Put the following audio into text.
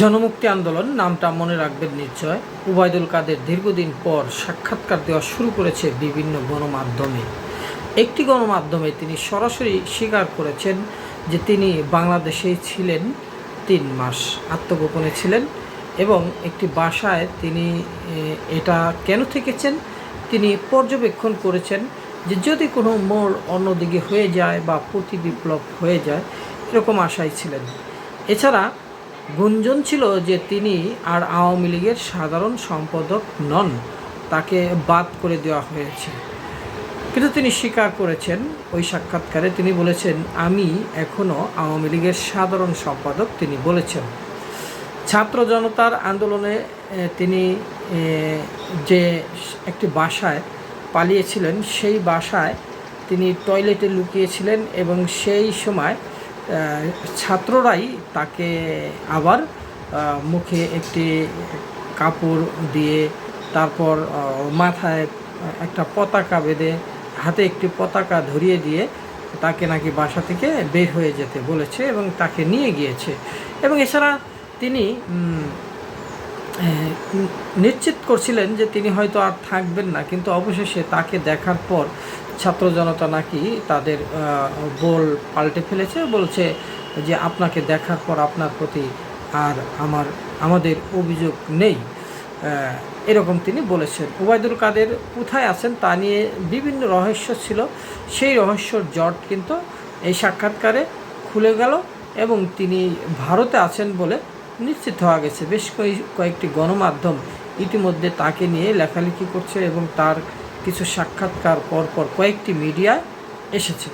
জনমুক্তি আন্দোলন, নামটা মনে রাখবেন নিশ্চয়। উবায়দুল কাদের দীর্ঘদিন পর সাক্ষাৎকার দেওয়া শুরু করেছে বিভিন্ন গণমাধ্যমে। একটি গণমাধ্যমে তিনি সরাসরি স্বীকার করেছেন যে তিনি বাংলাদেশেই ছিলেন তিন মাস, আত্মগোপনে ছিলেন এবং একটি বাসায় তিনি এটা কেন থেকেছেন? তিনি পর্যবেক্ষণ করেছেন যে যদি কোনো মোড় অন্যদিকে হয়ে যায় বা প্রতি বিপ্লব হয়ে যায়, এরকম আশায় ছিলেন। এছাড়া গুঞ্জন ছিল যে তিনি আর আওয়ামী লীগের সাধারণ সম্পাদক নন। তাকে বাদ করে দেওয়া হয়েছে। কিন্তু তিনি স্বীকার করেছেন। ওই সাক্ষাৎকারে তিনি বলেছেন, আমি এখনও আওয়ামী লীগের সাধারণ সম্পাদক, তিনি বলেছেন। ছাত্র জনতার আন্দোলনে তিনি যে একটি বাসায় পালিয়েছিলেন, সেই বাসায় তিনি টয়লেটে লুকিয়েছিলেন এবং সেই সময় ছাত্ররাই তাকে আবার মুখে একটি কাপড় দিয়ে তারপর মাথায় একটা পতাকা বেঁধে হাতে একটি পতাকা ধরিয়ে দিয়ে তাকে নাকি বাসা থেকে বের হয়ে যেতে বলেছে এবং তাকে নিয়ে গিয়েছে। এবং এছাড়া তিনি নিশ্চিত করছিলেন যে তিনি হয়তো আর থাকবেন না, কিন্তু অবশেষে তাকে দেখার পর ছাত্র জনতা নাকি তাদের বল পাল্টে ফেলেছে, বলছে যে আপনাকে দেখার পর আপনার প্রতি আর আমার, আমাদের অভিযোগ নেই। এরকম তিনি বলেছেন। ওবায়দুল কাদের কোথায় আছেন তা নিয়ে বিভিন্ন রহস্য ছিল। সেই রহস্যর জট কিন্তু এই সাক্ষাৎকারে খুলে গেল এবং তিনি ভারতে আছেন বলে নিশ্চিত হওয়া গেছে। বেশ কয়েক- কয়েকটি গণমাধ্যম ইতিমধ্যে তাকে নিয়ে লেখালেখি করছে এবং তার কিছু সাক্ষাৎকার পর পর কয়েকটি মিডিয়া এসেছে।